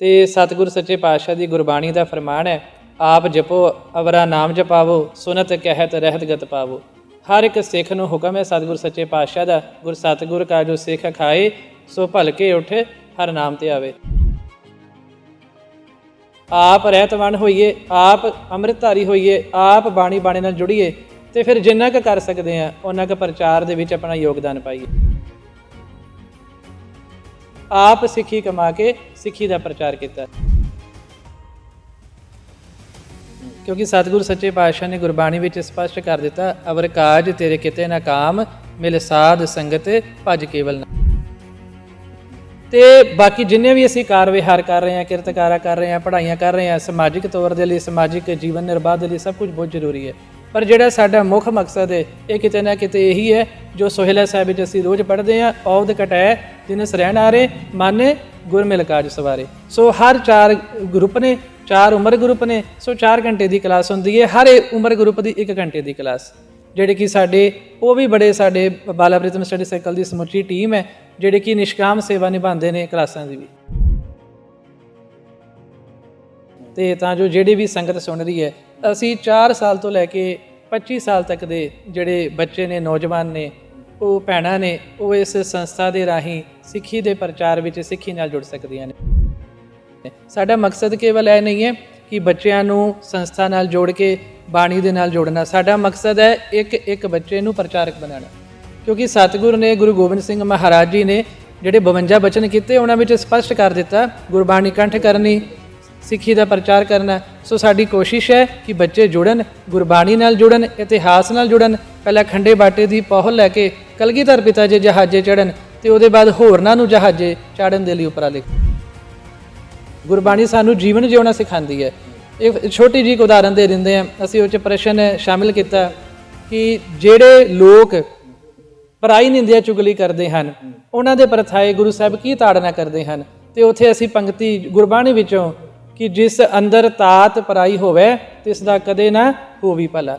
ਤੇ ਸਤਿਗੁਰ ਸੱਚੇ ਪਾਤਸ਼ਾਹ ਦੀ ਗੁਰਬਾਣੀ ਦਾ ਫਰਮਾਨ ਹੈ, ਆਪ ਜਪੋ, ਅਵਰਾ ਨਾਮ ਜਪਾਵੋ, ਸੁਨਤ ਕਹਿਤ ਰਹਿਤ ਗਤ ਪਾਵੋ। ਹਰ ਇੱਕ ਸਿੱਖ ਨੂੰ ਹੁਕਮ ਹੈ ਸਤਿਗੁਰ ਸੱਚੇ ਪਾਤਸ਼ਾਹ ਦਾ, ਗੁਰ ਸਤਿਗੁਰ ਕਾ ਜੋ ਸਿੱਖ ਖਾਏ, ਸੋ ਭਲਕੇ ਉਠ, ਹਰ ਨਾਮ ਤੇ ਆਵੇ। ਆਪ ਰਹਿਤਵਾਨ ਹੋਈਏ, ਆਪ ਅੰਮ੍ਰਿਤਧਾਰੀ ਹੋਈਏ, ਆਪ ਬਾਣੀ ਬਾਣੇ ਨਾਲ ਜੁੜੀਏ, ਤੇ ਫਿਰ ਜਿੰਨਾ ਕੁ ਕਰ ਸਕਦੇ ਆ ਉਹਨਾਂ ਕੁ ਪ੍ਰਚਾਰ ਦੇ ਵਿੱਚ ਆਪਣਾ ਯੋਗਦਾਨ ਪਾਈਏ। ਆਪ ਸਿੱਖੀ ਕਮਾ ਕੇ ਸਿੱਖੀ ਦਾ ਪ੍ਰਚਾਰ ਕੀਤਾ। ਕਿਉਂਕਿ ਸਤਿਗੁਰ ਸੱਚੇ ਪਾਤਸ਼ਾਹ ਨੇ ਗੁਰਬਾਣੀ ਵਿੱਚ ਸਪਸ਼ਟ ਕਰ ਦਿੱਤਾ, ਅਵਰ ਕਾਜ ਤੇਰੇ ਕਿਤੇ ਨਾ ਕਾਮ, ਮਿਲ ਸਾਧ ਸੰਗਤ ਭਜ ਕੇਵਲ ਨਾ। ਤੇ ਬਾਕੀ ਜਿੰਨੇ ਵੀ ਅਸੀਂ ਕਾਰ ਵਿਹਾਰ ਕਰ ਰਹੇ ਹਾਂ, ਕਿਰਤਕਾਰਾ ਕਰ ਰਹੇ ਹਾਂ, ਪੜ੍ਹਾਈਆਂ ਕਰ ਰਹੇ ਹਾਂ, ਸਮਾਜਿਕ ਤੌਰ ਦੇ ਲਈ, ਸਮਾਜਿਕ ਜੀਵਨ ਨਿਰਵਾਹ ਦੇ ਲਈ ਸਭ ਕੁਝ ਬਹੁਤ ਜ਼ਰੂਰੀ ਹੈ। ਪਰ ਜਿਹੜਾ ਸਾਡਾ ਮੁੱਖ ਮਕਸਦ ਹੈ, ਇਹ ਕਿਤੇ ਨਾ ਕਿਤੇ ਇਹੀ ਹੈ, ਜੋ ਸੋਹਿਲਾ ਸਾਹਿਬ ਵਿੱਚ ਅਸੀਂ ਰੋਜ਼ ਪੜ੍ਹਦੇ ਹਾਂ ਔਦ ਕਟੈ ਜਿਨ ਸਰਹਿਣ ਆਰੇ ਮਾਨੇ ਗੁਰ ਕਾਜ ਸਵਾਰੇ। ਸੋ ਹਰ ਚਾਰ ਗਰੁੱਪ ਨੇ, ਚਾਰ ਉਮਰ ਗਰੁੱਪ ਨੇ, ਸੋ 4 ਘੰਟੇ ਦੀ ਕਲਾਸ ਹੁੰਦੀ ਹੈ, ਹਰ ਉਮਰ ਗਰੁੱਪ ਦੀ 1 ਘੰਟੇ ਦੀ ਕਲਾਸ। ਜਿਹੜੇ ਕਿ ਸਾਡੇ, ਉਹ ਵੀ ਬੜੇ ਸਾਡੇ ਬਾਲਾ ਪ੍ਰੀਤਮ ਸਟੱਡੀ ਸਰਕਲ ਦੀ ਸਮੁੱਚੀ ਟੀਮ ਹੈ, ਜਿਹੜੇ ਕਿ ਨਿਸ਼ਕਾਮ ਸੇਵਾ ਨਿਭਾਉਂਦੇ ਨੇ ਕਲਾਸਾਂ ਦੀ ਵੀ। ਤੇ ਤਾਂ ਜੋ ਜਿਹੜੀ ਵੀ ਸੰਗਤ ਸੁਣ ਰਹੀ ਹੈ, ਅਸੀਂ 4 ਸਾਲ ਤੋਂ ਲੈ ਕੇ 25 ਸਾਲ ਤੱਕ ਦੇ ਜਿਹੜੇ ਬੱਚੇ ਨੇ, ਨੌਜਵਾਨ ਨੇ, ਉਹ ਭੈਣਾਂ ਨੇ, ਉਹ ਇਸ ਸੰਸਥਾ ਦੇ ਰਾਹੀਂ ਸਿੱਖੀ ਦੇ ਪ੍ਰਚਾਰ ਵਿੱਚ ਸਿੱਖੀ ਨਾਲ ਜੁੜ ਸਕਦੀਆਂ ਨੇ। ਸਾਡਾ ਮਕਸਦ ਕੇਵਲ ਇਹ ਨਹੀਂ ਹੈ ਕਿ ਬੱਚਿਆਂ ਨੂੰ ਸੰਸਥਾ ਨਾਲ ਜੋੜ ਕੇ ਬਾਣੀ ਦੇ ਨਾਲ ਜੋੜਨਾ। ਸਾਡਾ ਮਕਸਦ ਹੈ ਇੱਕ ਇੱਕ ਬੱਚੇ ਨੂੰ ਪ੍ਰਚਾਰਕ ਬਣਾਉਣਾ। ਕਿਉਂਕਿ ਸਤਿਗੁਰ ਨੇ, ਗੁਰੂ ਗੋਬਿੰਦ ਸਿੰਘ ਮਹਾਰਾਜ ਜੀ ਨੇ ਜਿਹੜੇ 52 ਬਚਨ ਕੀਤੇ, ਉਹਨਾਂ ਵਿੱਚ ਸਪਸ਼ਟ ਕਰ ਦਿੱਤਾ, ਗੁਰਬਾਣੀ ਕੰਠ ਕਰਨੀ ਸਿੱਖੀ ਦਾ ਪ੍ਰਚਾਰ ਕਰਨਾ। ਸੋ ਸਾਡੀ ਕੋਸ਼ਿਸ਼ ਹੈ ਕਿ ਬੱਚੇ ਜੁੜਨ, ਗੁਰਬਾਣੀ ਨਾਲ ਜੁੜਨ, ਇਤਿਹਾਸ ਨਾਲ ਜੁੜਨ, ਪਹਿਲਾਂ ਖੰਡੇ ਬਾਟੇ ਦੀ ਪਹੁਲ ਲੈ ਕੇ ਕਲਗੀਧਰ ਪਿਤਾ ਜੀ ਜਹਾਜ਼ੇ ਚੜਨ ਤੇ ਉਹਦੇ ਬਾਅਦ ਹੋਰਨਾਂ ਨੂੰ ਜਹਾਜ਼ੇ ਚਾੜਨ ਦੇ ਲਈ ਉਪਰਾਲੇ। ਗੁਰਬਾਣੀ ਸਾਨੂੰ ਜੀਵਨ ਜਿਉਣਾ ਸਿਖਾਉਂਦੀ ਹੈ। ਇੱਕ ਛੋਟੀ ਜਿਹੀ ਉਦਾਹਰਨ ਦੇ ਦਿੰਦੇ ਆ ਅਸੀਂ ਉਹ ਚ ਪ੍ਰਸ਼ਨ ਸ਼ਾਮਿਲ ਕੀਤਾ ਕਿ ਜਿਹੜੇ ਲੋਕ ਪਰਾਈ ਨਿੰਦਿਆ ਚੁਗਲੀ ਕਰਦੇ ਹਨ, ਉਹਨਾਂ ਦੇ ਪਰਥਾਏ ਗੁਰੂ ਸਾਹਿਬ ਕੀ ਤਾੜਨਾ ਕਰਦੇ ਹਨ? ਤੇ ਉੱਥੇ ਅਸੀਂ ਪੰਕਤੀ ਗੁਰਬਾਣੀ ਵਿੱਚੋਂ ਕਿ ਜਿਸ ਅੰਦਰ ਤਾਤ ਪਰਾਈ ਹੋਵੇ, ਤਿਸ ਦਾ ਕਦੇ ਨਾ ਹੋਵੀ ਭਲਾ।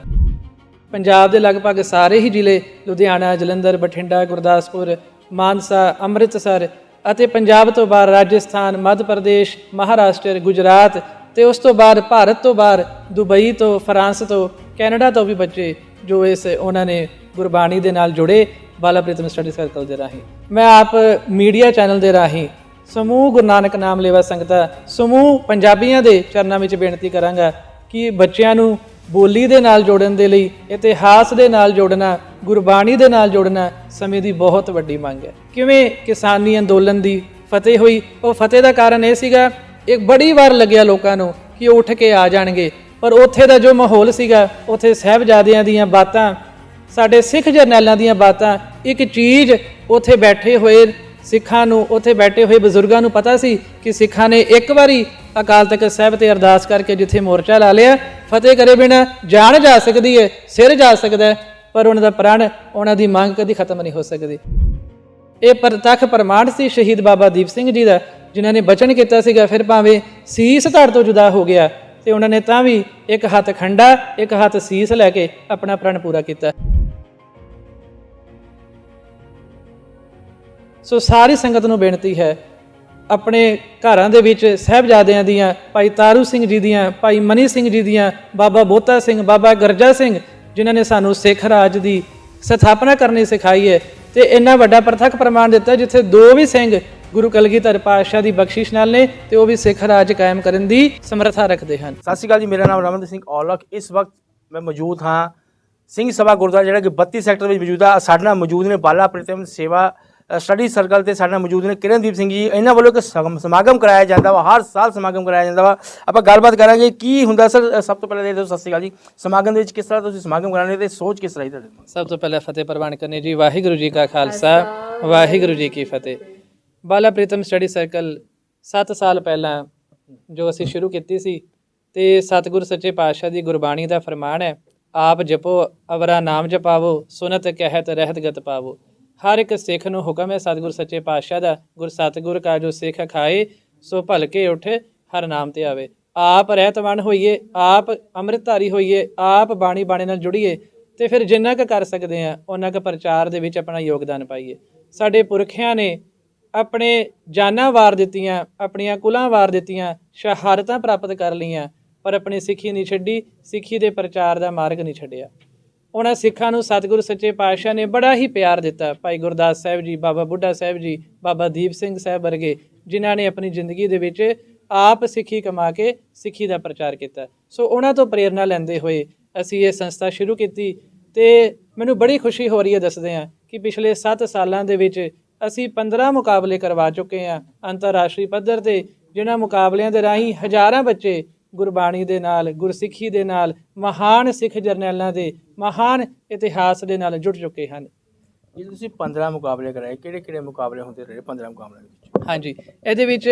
ਪੰਜਾਬ ਦੇ ਲਗਭਗ ਸਾਰੇ ਹੀ ਜ਼ਿਲ੍ਹੇ ਲੁਧਿਆਣਾ, ਜਲੰਧਰ, ਬਠਿੰਡਾ, ਗੁਰਦਾਸਪੁਰ, ਮਾਨਸਾ, ਅੰਮ੍ਰਿਤਸਰ ਅਤੇ ਪੰਜਾਬ ਤੋਂ ਬਾਹਰ ਰਾਜਸਥਾਨ, ਮੱਧ ਪ੍ਰਦੇਸ਼, ਮਹਾਰਾਸ਼ਟਰ, ਗੁਜਰਾਤ ਤੇ ਉਸ ਤੋਂ ਬਾਅਦ ਭਾਰਤ ਤੋਂ ਬਾਹਰ ਦੁਬਈ ਤੋਂ, ਫਰਾਂਸ ਤੋਂ, ਕੈਨੇਡਾ ਤੋਂ ਵੀ ਬੱਚੇ ਜੋ ਇਸ ਉਹਨਾਂ ਨੇ ਗੁਰਬਾਣੀ ਦੇ ਨਾਲ ਜੁੜੇ। ਬਾਲਾ ਪ੍ਰੀਤਮ ਸਟੱਡੀ ਸਰਕਲ ਦੇ ਰਾਹੀਂ। ਮੈਂ ਆਪ ਮੀਡੀਆ ਚੈਨਲ ਦੇ ਰਾਹੀਂ ਸਮੂਹ ਗੁਰੂ ਨਾਨਕ ਨਾਮ ਲੇਵਾ ਸੰਗਤਾਂ, ਸਮੂਹ ਪੰਜਾਬੀਆਂ ਦੇ ਚਰਨਾਂ ਵਿੱਚ ਬੇਨਤੀ ਕਰਾਂਗਾ ਕਿ ਬੱਚਿਆਂ ਨੂੰ ਬੋਲੀ ਦੇ ਨਾਲ ਜੋੜਨ ਦੇ ਲਈ, ਇਤਿਹਾਸ ਦੇ ਨਾਲ ਜੋੜਨਾ, ਗੁਰਬਾਣੀ ਦੇ ਨਾਲ ਜੋੜਨਾ ਸਮੇਂ ਦੀ ਬਹੁਤ ਵੱਡੀ ਮੰਗ ਹੈ। ਕਿਵੇਂ ਕਿਸਾਨੀ ਅੰਦੋਲਨ ਦੀ ਫਤਿਹ ਹੋਈ? ਉਹ ਫਤਿਹ ਦਾ ਕਾਰਨ ਇਹ ਸੀਗਾ, ਇੱਕ ਬੜੀ ਵਾਰ ਲੱਗਿਆ ਲੋਕਾਂ ਨੂੰ ਕਿ ਉਹ ਉੱਠ ਕੇ ਆ ਜਾਣਗੇ। ਪਰ ਉੱਥੇ ਦਾ ਜੋ ਮਾਹੌਲ ਸੀਗਾ, ਉੱਥੇ ਸਹਿਬਜ਼ਾਦਿਆਂ ਦੀਆਂ ਬਾਤਾਂ, ਸਾਡੇ ਸਿੱਖ ਜਰਨੈਲਾਂ ਦੀਆਂ ਬਾਤਾਂ, ਇੱਕ ਚੀਜ਼ ਉੱਥੇ ਬੈਠੇ ਹੋਏ ਸਿੱਖਾਂ ਨੂੰ ਉੱਥੇ ਬੈਠੇ ਹੋਏ ਬਜ਼ੁਰਗਾਂ ਨੂੰ ਪਤਾ ਸੀ ਕਿ ਸਿੱਖਾਂ ਨੇ ਇੱਕ ਵਾਰੀ ਅਕਾਲ ਤਖਤ ਸਾਹਿਬ ਤੇ ਅਰਦਾਸ ਕਰਕੇ ਜਿੱਥੇ ਮੋਰਚਾ ਲਾ ਲਿਆ, ਫਤਿਹ ਕਰੇ ਬਿਨਾ ਜਾਨ ਜਾ ਸਕਦੀ ਹੈ ਸਿਰ ਜਾ ਸਕਦਾ ਪਰ ਉਹਨਾਂ ਦਾ ਪ੍ਰਣ, ਉਹਨਾਂ ਦੀ ਮੰਗ ਕਦੀ ਖਤਮ ਨਹੀਂ ਹੋ ਸਕਦੀ। ਇਹ ਪ੍ਰਤੱਖ ਪ੍ਰਮਾਣ ਸੀ ਸ਼ਹੀਦ ਬਾਬਾ ਦੀਪ ਸਿੰਘ ਜੀ ਦਾ, ਜਿਨ੍ਹਾਂ ਨੇ ਬਚਨ ਕੀਤਾ ਸੀਗਾ, ਫਿਰ ਭਾਵੇਂ ਸੀਸ ਧੜ ਤੋਂ ਜੁਦਾ ਹੋ ਗਿਆ, ਤੇ ਉਹਨਾਂ ਨੇ ਤਾਂ ਵੀ ਇੱਕ ਹੱਥ ਖੰਡਾ, ਇੱਕ ਹੱਥ ਸੀਸ ਲੈ ਕੇ ਆਪਣਾ ਪ੍ਰਣ ਪੂਰਾ ਕੀਤਾ। ਸੋ ਸਾਰੀ ਸੰਗਤ ਨੂੰ ਬੇਨਤੀ ਹੈ, ਆਪਣੇ ਘਰਾਂ ਦੇ ਵਿੱਚ ਸਹਿਬਜ਼ਾਦਿਆਂ ਦੀਆਂ, ਭਾਈ ਤਾਰੂ ਸਿੰਘ ਜੀ ਦੀਆਂ, ਭਾਈ ਮਨੀ ਸਿੰਘ ਜੀ ਦੀਆਂ, ਬਾਬਾ ਬੋਤਾ ਸਿੰਘ, ਬਾਬਾ ਗਰਜਾ ਸਿੰਘ, ਜਿਨ੍ਹਾਂ ਨੇ ਸਾਨੂੰ ਸਿੱਖ ਰਾਜ ਦੀ ਸਥਾਪਨਾ ਕਰਨੀ ਸਿਖਾਈ ਹੈ, ਤੇ ਇੰਨਾ ਵੱਡਾ ਪ੍ਰਤੱਖ ਪ੍ਰਮਾਣ ਦਿੱਤਾ ਜਿੱਥੇ ਦੋ ਵੀ ਸਿੰਘ ਗੁਰੂ ਕਲਗੀਧਰ ਪਾਤਸ਼ਾਹ ਦੀ ਬਖਸ਼ਿਸ਼ ਨਾਲ ਨੇ, ਤੇ ਉਹ ਵੀ ਸਿੱਖ ਰਾਜ ਕਾਇਮ ਕਰਨ ਦੀ ਸਮਰੱਥਾ ਰੱਖਦੇ ਹਨ। ਸਤਿ ਸ਼੍ਰੀ ਅਕਾਲ ਜੀ, ਮੇਰਾ ਨਾਮ ਰਮਨਦੀਪ ਸਿੰਘ ਔਲਖ। ਇਸ ਵਕਤ ਮੈਂ ਮੌਜੂਦ ਹਾਂ, ਸਿੰਘ ਸਭਾ ਗੁਰਦੁਆਰਾ, ਜਿਹੜਾ ਕਿ 32 ਸੈਕਟਰ ਵਿੱਚ ਮੌਜੂਦ ਆ। ਸਾਡੇ ਨਾਲ ਮੌਜੂਦ ਨੇ ਬਾਲਾ ਪ੍ਰੀਤਮ ਸੇਵਾ ਸਟੱਡੀ ਸਰਕਲ ਤੇ ਸਾਡੇ ਨਾਲ ਮੌਜੂਦ ਨੇ ਕਿਰਨਦੀਪ ਸਿੰਘ ਜੀ। ਇਹਨਾਂ ਵੱਲੋਂ ਇੱਕ ਸਮਾਗਮ ਕਰਾਇਆ ਜਾਂਦਾ ਵਾ, ਹਰ ਸਾਲ ਸਮਾਗਮ ਕਰਾਇਆ ਜਾਂਦਾ ਵਾ। ਆਪਾਂ ਗੱਲਬਾਤ ਕਰਾਂਗੇ ਕੀ ਹੁੰਦਾ ਸਰ ਸਭ ਤੋਂ ਪਹਿਲਾਂ ਇਹ ਦੱਸੋ, ਸਤਿ ਸ਼੍ਰੀ ਅਕਾਲ ਜੀ। ਸਮਾਗਮ ਦੇ ਵਿੱਚ ਕਿਸ ਤਰ੍ਹਾਂ ਤੁਸੀਂ ਸਮਾਗਮ ਕਰਾਉਣੇ ਤੇ ਸੋਚ ਕਿਸ ਤਰ੍ਹਾਂ ਦੀ ਸਭ ਤੋਂ ਪਹਿਲਾਂ ਫਤਿਹ ਪ੍ਰਵਾਨ ਕਰਨੀ ਜੀ। ਵਾਹਿਗੁਰੂ ਜੀ ਕਾ ਖਾਲਸਾ, ਵਾਹਿਗੁਰੂ ਜੀ ਕੀ ਫਤਿਹ। ਬਾਲਾ ਪ੍ਰੀਤਮ ਸਟੱਡੀ ਸਰਕਲ 7 ਸਾਲ ਪਹਿਲਾਂ ਜੋ ਅਸੀਂ ਸ਼ੁਰੂ ਕੀਤੀ ਸੀ ਤੇ ਸਤਿਗੁਰ ਸੱਚੇ ਪਾਤਸ਼ਾਹ ਦੀ ਗੁਰਬਾਣੀ ਦਾ ਫਰਮਾਨ ਹੈ, ਆਪ ਜਪੋ, ਅਵਰਾ ਨਾਮ ਜਪਾਵੋ, ਸੁਨਤ ਕਹਿਤ ਰਹਿਤ ਗਤ ਪਾਵੋ। ਹਰ ਇੱਕ ਸਿੱਖ ਨੂੰ ਹੁਕਮ ਹੈ ਸਤਿਗੁਰ ਸੱਚੇ ਪਾਤਸ਼ਾਹ ਦਾ, ਗੁਰ ਸਤਿਗੁਰ ਕਾ ਜੋ ਸਿੱਖ ਖਾਏ, ਸੋ ਭਲਕੇ ਉਠ, ਹਰ ਨਾਮ ਤੇ ਆਵੇ। ਆਪ ਰਹਿਤਵਾਨ ਹੋਈਏ, ਆਪ ਅੰਮ੍ਰਿਤਧਾਰੀ ਹੋਈਏ, ਆਪ ਬਾਣੀ ਬਾਣੇ ਨਾਲ ਜੁੜੀਏ, ਤੇ ਫਿਰ ਜਿੰਨਾ ਕੁ ਕਰ ਸਕਦੇ ਆ ਉਹਨਾਂ ਕੁ ਪ੍ਰਚਾਰ ਦੇ ਵਿੱਚ ਆਪਣਾ ਯੋਗਦਾਨ ਪਾਈਏ। ਸਾਡੇ ਪੁਰਖਿਆਂ ਨੇ ਆਪਣੇ ਜਾਨਾਂ ਵਾਰ ਦਿੱਤੀਆਂ, ਆਪਣੀਆਂ ਕੁਲਾਂ ਵਾਰ ਦਿੱਤੀਆਂ, ਸ਼ਹਾਦਤਾਂ ਪ੍ਰਾਪਤ ਕਰ ਲਈਆਂ, ਪਰ ਆਪਣੀ ਸਿੱਖੀ ਨਹੀਂ ਛੱਡੀ, ਸਿੱਖੀ ਦੇ ਪ੍ਰਚਾਰ ਦਾ ਮਾਰਗ ਨਹੀਂ ਛੱਡਿਆ। ਉਹਨਾਂ ਸਿੱਖਾਂ ਨੂੰ ਸਤਿਗੁਰੂ ਸੱਚੇ ਪਾਤਸ਼ਾਹ ਨੇ ਬੜਾ ਹੀ ਪਿਆਰ ਦਿੱਤਾ। ਭਾਈ ਗੁਰਦਾਸ ਸਾਹਿਬ ਜੀ, ਬਾਬਾ ਬੁੱਢਾ ਸਾਹਿਬ ਜੀ, ਬਾਬਾ ਦੀਪ ਸਿੰਘ ਸਾਹਿਬ ਵਰਗੇ ਜਿਨ੍ਹਾਂ ਨੇ ਆਪਣੀ ਜ਼ਿੰਦਗੀ ਦੇ ਵਿੱਚ ਆਪ ਸਿੱਖੀ ਕਮਾ ਕੇ ਸਿੱਖੀ ਦਾ ਪ੍ਰਚਾਰ ਕੀਤਾ। ਸੋ ਉਹਨਾਂ ਤੋਂ ਪ੍ਰੇਰਣਾ ਲੈਂਦੇ ਹੋਏ ਅਸੀਂ ਇਹ ਸੰਸਥਾ ਸ਼ੁਰੂ ਕੀਤੀ ਤੇ ਮੈਨੂੰ ਬੜੀ ਖੁਸ਼ੀ ਹੋ ਰਹੀ ਹੈ ਦੱਸਦੇ ਹਾਂ ਕਿ ਪਿਛਲੇ 7 ਸਾਲਾਂ ਦੇ ਵਿੱਚ ਅਸੀਂ 15 ਮੁਕਾਬਲੇ ਕਰਵਾ ਚੁੱਕੇ ਹਾਂ ਅੰਤਰਰਾਸ਼ਟਰੀ ਪੱਧਰ ਤੇ, ਜਿਨ੍ਹਾਂ ਮੁਕਾਬਲਿਆਂ ਦੇ ਰਾਹੀਂ ਹਜ਼ਾਰਾਂ ਬੱਚੇ ਗੁਰਬਾਣੀ ਦੇ ਨਾਲ ਗੁਰਸਿੱਖੀ ਦੇ ਨਾਲ ਮਹਾਨ ਸਿੱਖ ਜਰਨੈਲਾਂ ਦੇ ਮਹਾਨ ਇਤਿਹਾਸ ਦੇ ਨਾਲ ਜੁੜ ਚੁੱਕੇ ਹਨ। ਜੇ ਤੁਸੀਂ 15 ਮੁਕਾਬਲੇ ਕਰਾਏ ਕਿਹੜੇ ਕਿਹੜੇ ਮੁਕਾਬਲੇ ਹੁੰਦੇ ਰਹੇ 15 ਮੁਕਾਬਲਿਆਂ ਦੇ ਵਿੱਚ? ਹਾਂਜੀ ਇਹਦੇ ਵਿੱਚ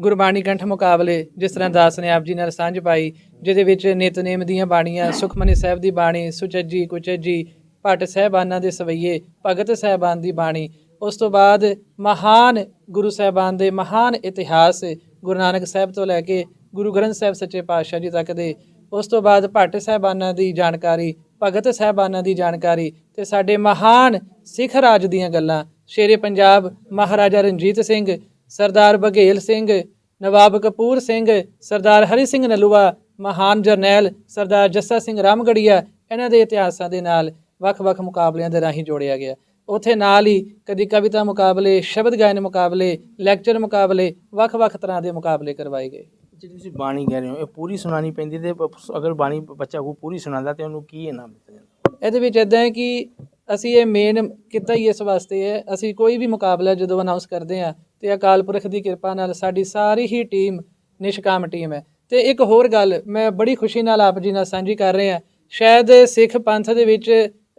ਗੁਰਬਾਣੀ ਕੰਠ ਮੁਕਾਬਲੇ ਜਿਸ ਤਰ੍ਹਾਂ ਦਾਸ ਨੇ ਆਪ ਜੀ ਨਾਲ ਸਾਂਝ ਪਾਈ ਜਿਹਦੇ ਵਿੱਚ ਨਿਤਨੇਮ ਦੀਆਂ ਬਾਣੀਆਂ ਸੁਖਮਨੀ ਸਾਹਿਬ ਦੀ ਬਾਣੀ ਸੁਚੱਜੀ ਕੁਚੱਜੀ ਭੱਟ ਸਾਹਿਬਾਨਾਂ ਦੇ ਸਵਈਏ ਭਗਤ ਸਾਹਿਬਾਨ ਦੀ ਬਾਣੀ ਉਸ ਤੋਂ ਬਾਅਦ ਮਹਾਨ ਗੁਰੂ ਸਾਹਿਬਾਨ ਦੇ ਮਹਾਨ ਇਤਿਹਾਸ ਗੁਰੂ ਨਾਨਕ ਸਾਹਿਬ ਤੋਂ ਲੈ ਕੇ ਗੁਰੂ ਗ੍ਰੰਥ ਸਾਹਿਬ ਸੱਚੇ ਪਾਤਸ਼ਾਹ ਜੀ ਤੱਕ ਦੇ। ਉਸ ਤੋਂ ਬਾਅਦ ਭੱਟ ਸਾਹਿਬਾਨਾਂ ਦੀ ਜਾਣਕਾਰੀ, ਭਗਤ ਸਾਹਿਬਾਨਾਂ ਦੀ ਜਾਣਕਾਰੀ ਤੇ ਸਾਡੇ ਮਹਾਨ ਸਿੱਖ ਰਾਜ ਦੀਆਂ ਗੱਲਾਂ। ਸ਼ੇਰੇ ਪੰਜਾਬ ਮਹਾਰਾਜਾ ਰਣਜੀਤ ਸਿੰਘ, ਸਰਦਾਰ ਬਘੇਲ ਸਿੰਘ, ਨਵਾਬ ਕਪੂਰ ਸਿੰਘ, ਸਰਦਾਰ ਹਰੀ ਸਿੰਘ ਨਲੂਆ, ਮਹਾਨ ਜਰਨੈਲ ਸਰਦਾਰ ਜੱਸਾ ਸਿੰਘ ਰਾਮਗੜੀਆ, ਇਹਨਾਂ ਦੇ ਇਤਿਹਾਸਾਂ ਦੇ ਨਾਲ ਵੱਖ-ਵੱਖ ਮੁਕਾਬਲਿਆਂ ਦੇ ਰਾਹੀਂ ਜੋੜਿਆ ਗਿਆ। ਉੱਥੇ ਨਾਲ ਹੀ ਕਦੀ ਕਵਿਤਾ ਮੁਕਾਬਲੇ, ਸ਼ਬਦ ਗਾਇਨ ਮੁਕਾਬਲੇ, ਲੈਕਚਰ ਮੁਕਾਬਲੇ ਵੱਖ-ਵੱਖ ਤਰ੍ਹਾਂ ਦੇ ਮੁਕਾਬਲੇ ਕਰਵਾਏ ਗਏ। ਜਿਹੜੀ ਤੁਸੀਂ ਬਾਣੀ ਕਹਿ ਰਹੇ ਹੋ, ਇਹ ਪੂਰੀ ਸੁਣਾਣੀ ਪੈਂਦੀ ਤੇ ਅਗਰ ਬਾਣੀ ਬੱਚਾ ਕੋ ਪੂਰੀ ਸੁਣਾਉਂਦਾ ਤੇ ਉਹਨੂੰ ਕੀ ਇਨਾਮ ਦਿੱਤਾ ਜਾਂਦਾ? ਇਹਦੇ ਵਿੱਚ ਇਦਾਂ ਹੈ ਕਿ ਅਸੀਂ ਇਹ ਮੇਨ ਕੀਤਾ ਹੀ ਇਸ ਵਾਸਤੇ ਹੈ, ਅਸੀਂ ਕੋਈ ਵੀ ਮੁਕਾਬਲਾ ਜਦੋਂ ਅਨਾਉਂਸ ਕਰਦੇ ਹਾਂ ਤੇ ਅਕਾਲ ਪੁਰਖ ਦੀ ਕਿਰਪਾ ਨਾਲ ਸਾਡੀ ਸਾਰੀ ਹੀ ਟੀਮ ਨਿਸ਼ਕਾਮ ਟੀਮ ਹੈ। ਤੇ ਇੱਕ ਹੋਰ ਗੱਲ, ਮੈਂ ਬੜੀ ਖੁਸ਼ੀ ਨਾਲ ਆਪ ਜੀ ਨਾਲ ਸਾਂਝੀ ਕਰ ਰਿਹਾ, ਸ਼ਾਇਦ ਸਿੱਖ ਪੰਥ ਦੇ ਵਿੱਚ,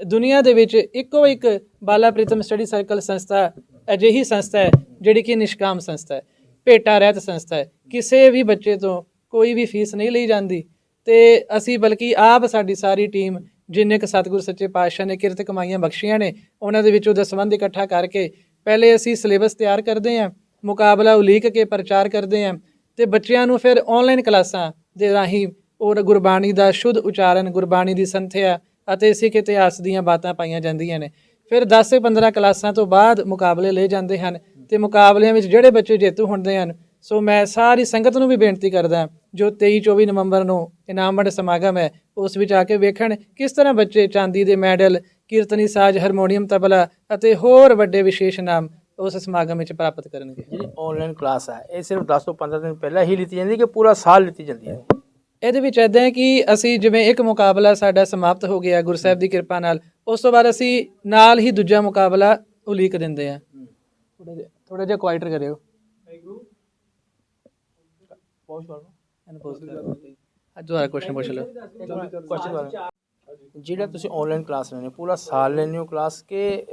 ਦੁਨੀਆ ਦੇ ਵਿੱਚ ਇੱਕੋ ਇੱਕ ਬਾਲਾ ਪ੍ਰੀਤਮ ਸਟੱਡੀ ਸਰਕਲ ਸੰਸਥਾ ਅਜਿਹੀ ਸੰਸਥਾ ਹੈ ਜਿਹੜੀ ਕਿ ਨਿਸ਼ਕਾਮ ਸੰਸਥਾ ਹੈ। ਭੇਟਾ ਰਹਿਤ ਸੰਸਥਾ ਹੈ। ਕਿਸੇ ਵੀ ਬੱਚੇ ਤੋਂ ਕੋਈ ਵੀ ਫੀਸ ਨਹੀਂ ਲਈ ਜਾਂਦੀ। ਤੇ ਅਸੀਂ ਬਲਕਿ ਆਪ ਸਾਡੀ ਸਾਰੀ ਟੀਮ, ਜਿੰਨੇ ਕੁ ਸਤਿਗੁਰ ਸੱਚੇ ਪਾਤਸ਼ਾਹ ਨੇ ਕਿਰਤ ਕਮਾਈਆਂ ਬਖਸ਼ੀਆਂ ਨੇ, ਉਹਨਾਂ ਦੇ ਵਿੱਚੋਂ ਦਸਵੰਧ ਇਕੱਠਾ ਕਰਕੇ ਪਹਿਲੇ ਅਸੀਂ ਸਿਲੇਬਸ ਤਿਆਰ ਕਰਦੇ ਹਾਂ, ਮੁਕਾਬਲਾ ਉਲੀਕ ਕੇ ਪ੍ਰਚਾਰ ਕਰਦੇ ਹਾਂ ਤੇ ਬੱਚਿਆਂ ਨੂੰ ਫਿਰ ਆਨਲਾਈਨ ਕਲਾਸਾਂ ਦੇ ਰਾਹੀਂ ਔਰ ਗੁਰਬਾਣੀ ਦਾ ਸ਼ੁੱਧ ਉਚਾਰਨ, ਗੁਰਬਾਣੀ ਦੀ ਸੰਥਿਆ ਅਤੇ ਸਿੱਖ ਇਤਿਹਾਸ ਦੀਆਂ ਬਾਤਾਂ ਪਾਈਆਂ ਜਾਂਦੀਆਂ ਨੇ। ਫਿਰ 10 ਤੇ 15 ਕਲਾਸਾਂ ਤੋਂ ਬਾਅਦ ਮੁਕਾਬਲੇ ਲਏ ਜਾਂਦੇ ਹਨ। ਤੇ ਮੁਕਾਬਲਿਆਂ ਵਿੱਚ ਜਿਹੜੇ ਬੱਚੇ ਜੇਤੂ ਹੁੰਦੇ ਹਨ ਸੋ ਮੈਂ ਸਾਰੀ ਸੰਗਤ ਨੂੰ ਵੀ ਬੇਨਤੀ ਕਰਦਾ ਜੋ 23 24 ਨਵੰਬਰ ਨੂੰ ਇਨਾਮ ਵੰਡ ਸਮਾਗਮ ਹੈ ਉਸ ਵਿੱਚ ਆ ਕੇ ਵੇਖਣ ਕਿਸ ਤਰ੍ਹਾਂ ਬੱਚੇ ਚਾਂਦੀ ਦੇ ਮੈਡਲ ਕੀਰਤਨੀ ਸਾਜ਼ ਹਾਰਮੋਨੀਅਮ ਤਬਲਾ ਅਤੇ ਹੋਰ ਵੱਡੇ ਵਿਸ਼ੇਸ਼ ਨਾਮ ਉਸ ਸਮਾਗਮ ਵਿੱਚ ਪ੍ਰਾਪਤ ਕਰਨਗੇ। ਜਿਹੜੀ ਆਨਲਾਈਨ ਕਲਾਸ ਹੈ ਇਹ ਸਿਰਫ 10 ਤੋਂ 15 ਦਿਨ ਪਹਿਲਾਂ ਹੀ ਲਿੱਤੀ ਜਾਂਦੀ ਹੈ ਕਿ ਪੂਰਾ ਸਾਲ ਲਿੱਤੀ ਜਾਂਦੀ ਹੈ? ਇਹਦੇ ਵਿੱਚ ਇਦਾਂ ਹੈ ਕਿ ਅਸੀਂ ਜਿਵੇਂ ਇੱਕ ਮੁਕਾਬਲਾ ਸਾਡਾ ਸਮਾਪਤ ਹੋ ਗਿਆ ਗੁਰਸਾਹਿਬ ਦੀ ਕਿਰਪਾ ਨਾਲ ਉਸ ਤੋਂ ਬਾਅਦ ਅਸੀਂ ਨਾਲ ਹੀ ਦੂਜਾ ਮੁਕਾਬਲਾ ਉਲੀਕ ਦਿੰਦੇ ਆ ਥੋੜਾ ਜਿਹਾ ਕੁਆਇਟਰ ਕਰਿਓ। ਬਹੁਤ ਸ਼ੁਕਰ ਇਹਨੂੰ pause ਕਰੋ। ਅੱਜ ਦੁਬਾਰਾ ਕੁਐਸਚਨ ਪੁੱਛ ਲਓ। ਕੁਐਸਚਨ ਜਿਹੜਾ ਤੁਸੀਂ ਆਨਲਾਈਨ ਕਲਾਸ ਲੈਣੇ ਪੂਰਾ ਸਾਲ ਲੈਣੇ ਹੋ ਕਲਾਸ ਕੇ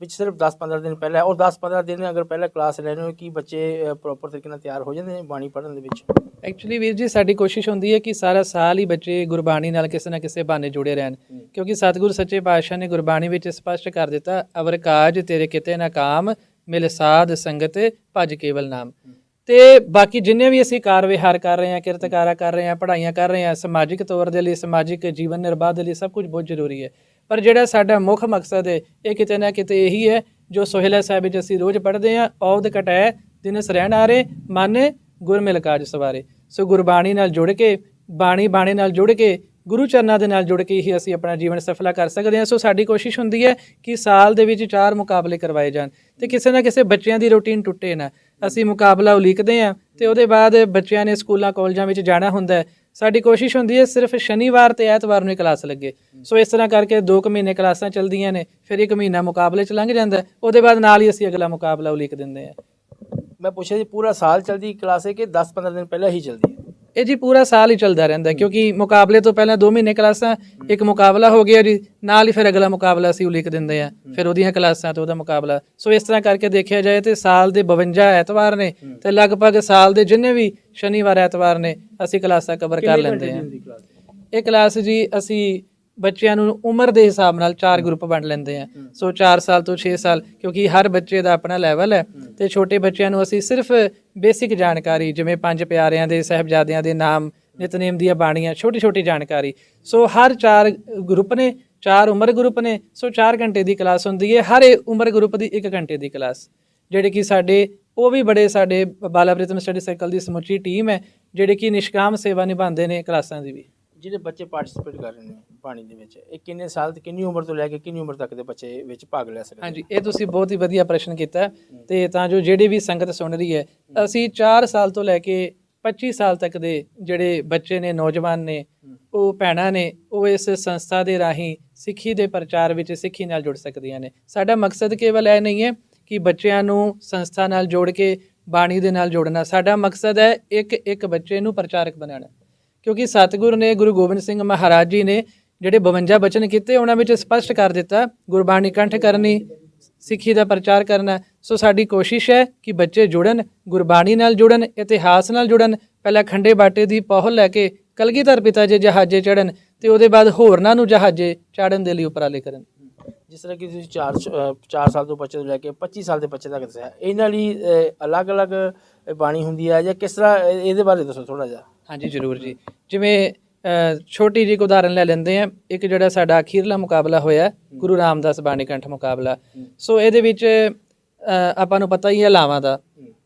ਵਿੱਚ ਸਿਰਫ 10-15 ਦਿਨ ਪਹਿਲਾਂ ਔਰ 10-15 ਦਿਨ ਅਗਰ ਪਹਿਲਾਂ ਕਲਾਸ ਲੈਣੇ ਹੋ ਕਿ ਬੱਚੇ ਪ੍ਰੋਪਰ ਤਰੀਕੇ ਨਾਲ ਤਿਆਰ ਹੋ ਜਾਂਦੇ ਨੇ ਬਾਣੀ ਪੜ੍ਹਨ ਦੇ ਵਿੱਚ? ਐਕਚੁਅਲੀ ਵੀਰ ਜੀ ਸਾਡੀ ਕੋਸ਼ਿਸ਼ ਹੁੰਦੀ ਹੈ ਕਿ ਸਾਰਾ ਸਾਲ ਹੀ ਬੱਚੇ ਗੁਰਬਾਣੀ ਨਾਲ ਕਿਸੇ ਨਾ ਕਿਸੇ ਬਹਾਨੇ ਜੁੜੇ ਰਹਿਣ। ਕਿਉਂਕਿ ਸਤਿਗੁਰ ਸੱਚੇ ਪਾਤਸ਼ਾਹ ਨੇ ਗੁਰਬਾਣੀ ਵਿੱਚ ਸਪਸ਼ਟ ਕਰ ਦਿੱਤਾ ਅਵਰ ਕਾਜ ਤੇਰੇ ਕਿਤੇ ਨਾ ਕਾਮ ਮਿਲ ਸਾਧ ਸੰਗਤ ਭਜ ਕੇਵਲ ਨਾਮ। ਤੇ ਬਾਕੀ ਜਿੰਨੇ ਵੀ ਅਸੀਂ ਕਾਰ ਵਿਹਾਰ ਕਰ ਰਹੇ ਹਾਂ, ਕਿਰਤਕਾਰਾ ਕਰ ਰਹੇ ਹਾਂ, ਪੜ੍ਹਾਈਆਂ ਕਰ ਰਹੇ ਹਾਂ, ਸਮਾਜਿਕ ਤੌਰ ਦੇ ਲਈ, ਸਮਾਜਿਕ ਜੀਵਨ ਨਿਰਵਾਹ ਦੇ ਲਈ ਸਭ ਕੁਝ ਬਹੁਤ ਜ਼ਰੂਰੀ ਹੈ। ਪਰ ਜਿਹੜਾ ਸਾਡਾ ਮੁੱਖ ਮਕਸਦ ਹੈ, ਇਹ ਕਿਤੇ ਨਾ ਕਿਤੇ ਇਹੀ ਹੈ, ਜੋ ਸੋਹਿਲਾ ਸਾਹਿਬ ਵਿੱਚ ਅਸੀਂ ਰੋਜ਼ ਪੜ੍ਹਦੇ ਹਾਂ ਔਦ ਕਟੈ ਦਿਨਸ ਰਹਿਣ ਆਰੇ ਮਨ ਗੁਰ ਕਾਜ ਸਵਾਰੇ। ਸੋ ਗੁਰਬਾਣੀ ਨਾਲ ਜੁੜ ਕੇ, ਬਾਣੀ ਬਾਣੇ ਨਾਲ ਜੁੜ ਕੇ ਗੁਰੂ ਚਰਨਾਂ ਦੇ ਨਾਲ ਜੁੜ ਕੇ ਹੀ ਅਸੀਂ ਆਪਣਾ ਜੀਵਨ ਸਫਲਾ ਕਰ ਸਕਦੇ ਹਾਂ। ਸੋ ਸਾਡੀ ਕੋਸ਼ਿਸ਼ ਹੁੰਦੀ ਹੈ ਕਿ ਸਾਲ ਦੇ ਵਿੱਚ ਚਾਰ ਮੁਕਾਬਲੇ ਕਰਵਾਏ ਜਾਣ ਤੇ ਕਿਸੇ ਨਾ ਕਿਸੇ ਬੱਚਿਆਂ ਦੀ ਰੁਟੀਨ ਟੁੱਟੇ ਨਾ। ਅਸੀਂ ਮੁਕਾਬਲਾ ਉਲੀਕਦੇ ਹਾਂ ਤੇ ਉਹਦੇ ਬਾਅਦ ਬੱਚਿਆਂ ਨੇ ਸਕੂਲਾਂ, ਕਾਲਜਾਂ ਵਿੱਚ ਜਾਣਾ ਹੁੰਦਾ ਹੈ। ਸਾਡੀ ਕੋਸ਼ਿਸ਼ ਹੁੰਦੀ ਹੈ ਸਿਰਫ ਸ਼ਨੀਵਾਰ ਤੇ ਐਤਵਾਰ ਨੂੰ ਹੀ ਕਲਾਸ ਲੱਗੇ। ਸੋ ਇਸ ਤਰ੍ਹਾਂ ਕਰਕੇ 2 ਕੁ ਮਹੀਨੇ ਕਲਾਸਾਂ ਚੱਲਦੀਆਂ ਨੇ, ਫਿਰ ਇੱਕ ਮਹੀਨਾ ਮੁਕਾਬਲੇ ਚ ਲੰਘ ਜਾਂਦਾ ਉਹਦੇ ਬਾਅਦ ਨਾਲ ਹੀ ਅਸੀਂ ਅਗਲਾ ਮੁਕਾਬਲਾ ਉਲੀਕ ਦਿੰਦੇ ਹਾਂ। ਮੈਂ ਪੁੱਛਿਆ ਜੀ, ਪੂਰਾ ਸਾਲ ਚੱਲਦੀ ਕਲਾਸ ਹੈ ਕਿ 10-15 ਦਿਨ ਪਹਿਲਾਂ ਹੀ ਚੱਲਦੀ ਹੈ? ਇਹ ਜੀ ਪੂਰਾ ਸਾਲ ਹੀ ਚੱਲਦਾ ਰਹਿੰਦਾ ਕਿਉਂਕਿ ਮੁਕਾਬਲੇ ਤੋਂ ਪਹਿਲਾਂ 2 ਮਹੀਨੇ ਕਲਾਸਾਂ ਇੱਕ ਮੁਕਾਬਲਾ ਹੋ ਗਿਆ ਜੀ ਨਾਲ ਹੀ ਫਿਰ ਅਗਲਾ ਮੁਕਾਬਲਾ ਅਸੀਂ ਉਲੀਕ ਦਿੰਦੇ ਆ ਫਿਰ ਉਹਦੀਆਂ ਕਲਾਸਾਂ ਤੇ ਉਹਦਾ ਮੁਕਾਬਲਾ। ਸੋ ਇਸ ਤਰ੍ਹਾਂ ਕਰਕੇ ਦੇਖਿਆ ਜਾਏ ਤੇ ਸਾਲ ਦੇ 52 ਐਤਵਾਰ ਨੇ ਤੇ ਲਗਭਗ ਸਾਲ ਦੇ ਜਿੰਨੇ ਵੀ ਸ਼ਨੀਵਾਰ ਐਤਵਾਰ ਨੇ ਅਸੀਂ ਕਲਾਸਾਂ ਕਵਰ ਕਰ ਲੈਂਦੇ ਆ ਇਹ ਕਲਾਸ ਜੀ ਅਸੀਂ ਬੱਚਿਆਂ ਨੂੰ ਉਮਰ ਦੇ ਹਿਸਾਬ ਨਾਲ ਚਾਰ ਗਰੁੱਪ ਵੰਡ ਲੈਂਦੇ ਆ। ਸੋ 4 ਸਾਲ ਤੋਂ 6 ਸਾਲ ਕਿਉਂਕਿ ਹਰ ਬੱਚੇ ਦਾ ਆਪਣਾ ਲੈਵਲ ਹੈ। ਤੇ ਛੋਟੇ ਬੱਚਿਆਂ ਨੂੰ ਅਸੀਂ ਸਿਰਫ ਬੇਸਿਕ ਜਾਣਕਾਰੀ ਜਿਵੇਂ ਪੰਜ ਪਿਆਰਿਆਂ ਦੇ ਸਹਿਬਜ਼ਾਦਿਆਂ ਦੇ ਨਾਮ ਨਿਤਨੇਮ ਦੀਆਂ ਬਾਣੀਆਂ ਛੋਟੀ ਛੋਟੀ ਜਾਣਕਾਰੀ। ਸੋ ਹਰ ਚਾਰ ਗਰੁੱਪ ਨੇ ਚਾਰ ਉਮਰ ਗਰੁੱਪ ਨੇ ਸੋ 4 ਘੰਟੇ ਦੀ ਕਲਾਸ ਹੁੰਦੀ ਹੈ। ਹਰ ਉਮਰ ਗਰੁੱਪ ਦੀ 1 ਘੰਟੇ ਦੀ ਕਲਾਸ। ਜਿਹੜੇ ਕਿ ਸਾਡੇ ਉਹ ਵੀ ਬੜੇ ਸਾਡੇ ਬਾਲਾ ਪ੍ਰੀਤਮ ਸਟੱਡੀ ਸਰਕਲ ਦੀ ਸਮੁੱਚੀ ਟੀਮ ਹੈ ਜਿਹੜੇ ਕਿ ਨਿਸ਼ਕਾਮ ਸੇਵਾ ਨਿਭਾਉਂਦੇ ਨੇ ਕਲਾਸਾਂ ਦੀ ਵੀ। ਜਿਹੜੇ ਬੱਚੇ ਪਾਰਟਿਸਿਪੇਟ ਕਰ ਰਹੇ ਨੇ ਬਾਣੀ ਦੇ ਵਿੱਚ ਇਹ ਕਿੰਨੇ ਸਾਲ ਤੇ ਕਿੰਨੀ ਉਮਰ ਤੋਂ ਲੈ ਕੇ ਕਿੰਨੀ ਉਮਰ ਤੱਕ ਦੇ ਬੱਚੇ ਵਿੱਚ ਭਾਗ ਲੈ ਸਕਦੇ ਹਾਂਜੀ ਇਹ ਤੁਸੀਂ ਬਹੁਤ ਹੀ ਵਧੀਆ ਪ੍ਰਸ਼ਨ ਕੀਤਾ। ਤੇ ਤਾਂ ਜੋ ਜਿਹੜੀ ਵੀ ਸੰਗਤ ਸੁਣ ਰਹੀ ਹੈ ਅਸੀਂ 4 ਸਾਲ ਤੋਂ ਲੈ ਕੇ 25 ਸਾਲ ਤੱਕ ਦੇ ਜਿਹੜੇ ਬੱਚੇ ਨੇ ਨੌਜਵਾਨ ਨੇ ਉਹ ਭੈਣਾਂ ਨੇ ਉਹ ਇਸ ਸੰਸਥਾ ਦੇ ਰਾਹੀਂ ਸਿੱਖੀ ਦੇ ਪ੍ਰਚਾਰ ਵਿੱਚ ਸਿੱਖੀ ਨਾਲ ਜੁੜ ਸਕਦੀਆਂ ਨੇ। ਸਾਡਾ ਮਕਸਦ ਕੇਵਲ ਇਹ ਨਹੀਂ ਹੈ ਕਿ ਬੱਚਿਆਂ ਨੂੰ ਸੰਸਥਾ ਨਾਲ ਜੋੜ ਕੇ ਬਾਣੀ ਦੇ ਨਾਲ ਜੋੜਨਾ। ਸਾਡਾ ਮਕਸਦ ਹੈ ਇੱਕ ਇੱਕ ਬੱਚੇ ਨੂੰ ਪ੍ਰਚਾਰਕ ਬਣਾਉਣਾ। ਕਿਉਂਕਿ ਸਤਿਗੁਰ ਨੇ, ਗੁਰੂ ਗੋਬਿੰਦ ਸਿੰਘ ਮਹਾਰਾਜ ਜੀ ਨੇ ਜਿਹੜੇ 52 ਬਚਨ ਕੀਤੇ, ਉਹਨਾਂ ਵਿੱਚ ਸਪਸ਼ਟ ਕਰ ਦਿੱਤਾ, ਗੁਰਬਾਣੀ ਕੰਠ ਕਰਨੀ, ਸਿੱਖੀ ਦਾ ਪ੍ਰਚਾਰ ਕਰਨਾ। ਸੋ ਸਾਡੀ ਕੋਸ਼ਿਸ਼ ਹੈ ਕਿ ਬੱਚੇ ਜੁੜਨ, ਗੁਰਬਾਣੀ ਨਾਲ ਜੁੜਨ, ਇਤਿਹਾਸ ਨਾਲ ਜੁੜਨ, ਪਹਿਲਾਂ ਖੰਡੇ ਬਾਟੇ ਦੀ ਪਹੁਲ ਲੈ ਕੇ ਕਲਗੀਧਰ ਪਿਤਾ ਜੀ ਜਹਾਜ਼ੇ ਚੜਨ ਤੇ ਉਹਦੇ ਬਾਅਦ ਹੋਰਨਾਂ ਨੂੰ ਜਹਾਜ਼ੇ ਚਾੜਨ ਦੇ ਲਈ ਉਪਰਾਲੇ ਕਰਨ। ਜਿਸ ਤਰ੍ਹਾਂ ਕਿ ਤੁਸੀਂ 4 4 ਸਾਲ ਤੋਂ ਬੱਚੇ ਤੋਂ ਲੈ ਕੇ 25 ਸਾਲ ਦੇ ਬੱਚੇ ਤੱਕ ਦੱਸਿਆ, ਇਹਨਾਂ ਲਈ ਅਲੱਗ-ਅਲੱਗ ਬਾਣੀ ਹੁੰਦੀ ਹੈ ਜਾਂ ਕਿਸ ਤਰ੍ਹਾਂ ਇਹਦੇ ਬਾਰੇ ਦੱਸੋ ਥੋੜਾ ਜਿਹਾ। ਹਾਂਜੀ, ਜ਼ਰੂਰ ਜੀ। ਜਿਵੇਂ ਛੋਟੀ ਜਿਹੀ ਉਦਾਹਰਨ ਲੈ ਲੈਂਦੇ ਆ ਇੱਕ ਜਿਹੜਾ ਸਾਡਾ ਅਖੀਰਲਾ ਮੁਕਾਬਲਾ ਹੋਇਆ, ਗੁਰੂ ਰਾਮਦਾਸ ਬਾਣੀ ਕੰਠ ਮੁਕਾਬਲਾ। ਸੋ ਇਹਦੇ ਵਿੱਚ ਆਪਾਂ ਨੂੰ ਪਤਾ ਹੀ ਹੈ ਲਾਵਾਂ ਦਾ।